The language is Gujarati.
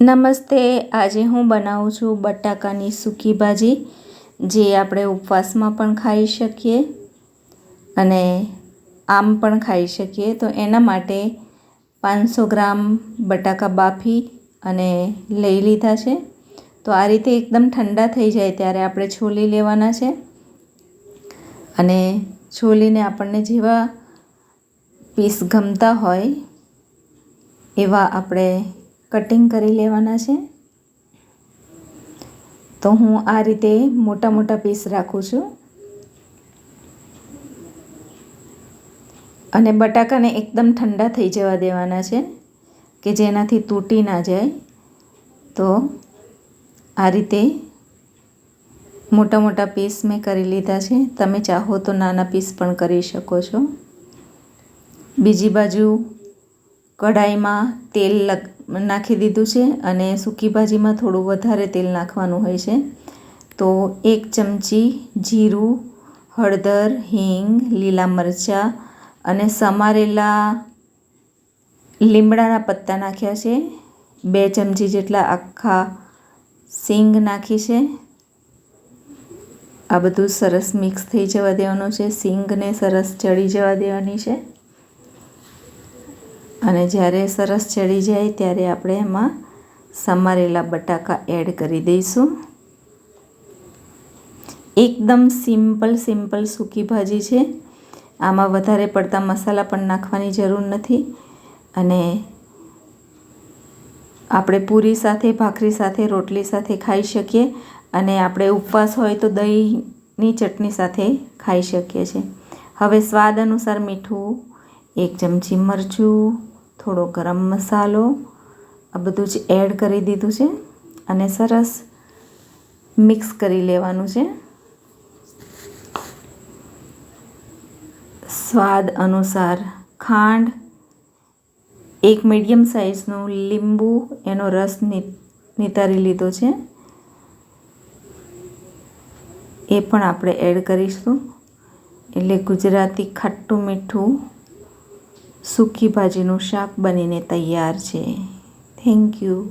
નમસ્તે, આજે હું બનાવું છું બટાકાની સૂકી ભાજી, જે આપણે ઉપવાસમાં પણ ખાઈ શકીએ અને આમ પણ ખાઈ શકીએ. તો એના માટે પાંચસો ગ્રામ બટાકા બાફી અને લઈ લીધા છે. તો આ રીતે એકદમ ઠંડા થઈ જાય ત્યારે આપણે છોલી લેવાના છે. અને છોલીને આપણને જેવા પીસ ગમતા હોય એવા આપણે કટિંગ કરી લેવાના છે. તો હું આ રીતે મોટા મોટા પીસ રાખું છું. અને બટાકાને એકદમ ઠંડા થઈ જવા દેવાના છે, કે જેનાથી તૂટી ના જાય. તો આ રીતે મોટા મોટા પીસ મેં કરી લીધા છે. તમે ચાહો તો નાના પીસ પણ કરી શકો છો. બીજી બાજુ કઢાઈમાં તેલ નાખી દીધું છે અને સૂકી ભાજીમાં થોડું વધારે તેલ નાખવાનું હોય છે. તો એક ચમચી જીરું, હળદર, હિંગ, લીલા મરચાં અને સમારેલા લીમડાના પત્તા નાખ્યા છે. બે ચમચી જેટલા આખા સિંગ નાખી છે. આ બધું સરસ મિક્સ થઈ જવા દેવાનું છે. સિંગને સરસ ચડી જવા દેવાની છે. અને જ્યારે સરસ ચડી જાય ત્યારે આપણે એમાં સમારેલા બટાકા એડ કરી દઈશું. એકદમ સિમ્પલ સિમ્પલ સૂકી ભાજી છે. આમાં વધારે પડતા મસાલા પણ નાખવાની જરૂર નથી. અને આપણે પૂરી સાથે, ભાખરી સાથે, રોટલી સાથે ખાઈ શકીએ. અને આપણે ઉપવાસ હોય તો દહીંની ચટણી સાથે ખાઈ શકીએ છીએ. હવે સ્વાદ અનુસાર મીઠું, એક ચમચી મરચું થોડો ગરમ મસાલો, આ બધું જ એડ કરી દીધું છે અને સરસ મિક્સ કરી લેવાનું છે. સ્વાદ અનુસાર ખાંડ, એક મીડિયમ સાઇઝનું લીંબુ, એનો રસ નિતારી લીધો છે. એ પણ આપણે એડ કરીશું. એટલે ગુજરાતી ખાટું મીઠું સૂકી ભાજીનું શાક બનીને તૈયાર છે. Thank you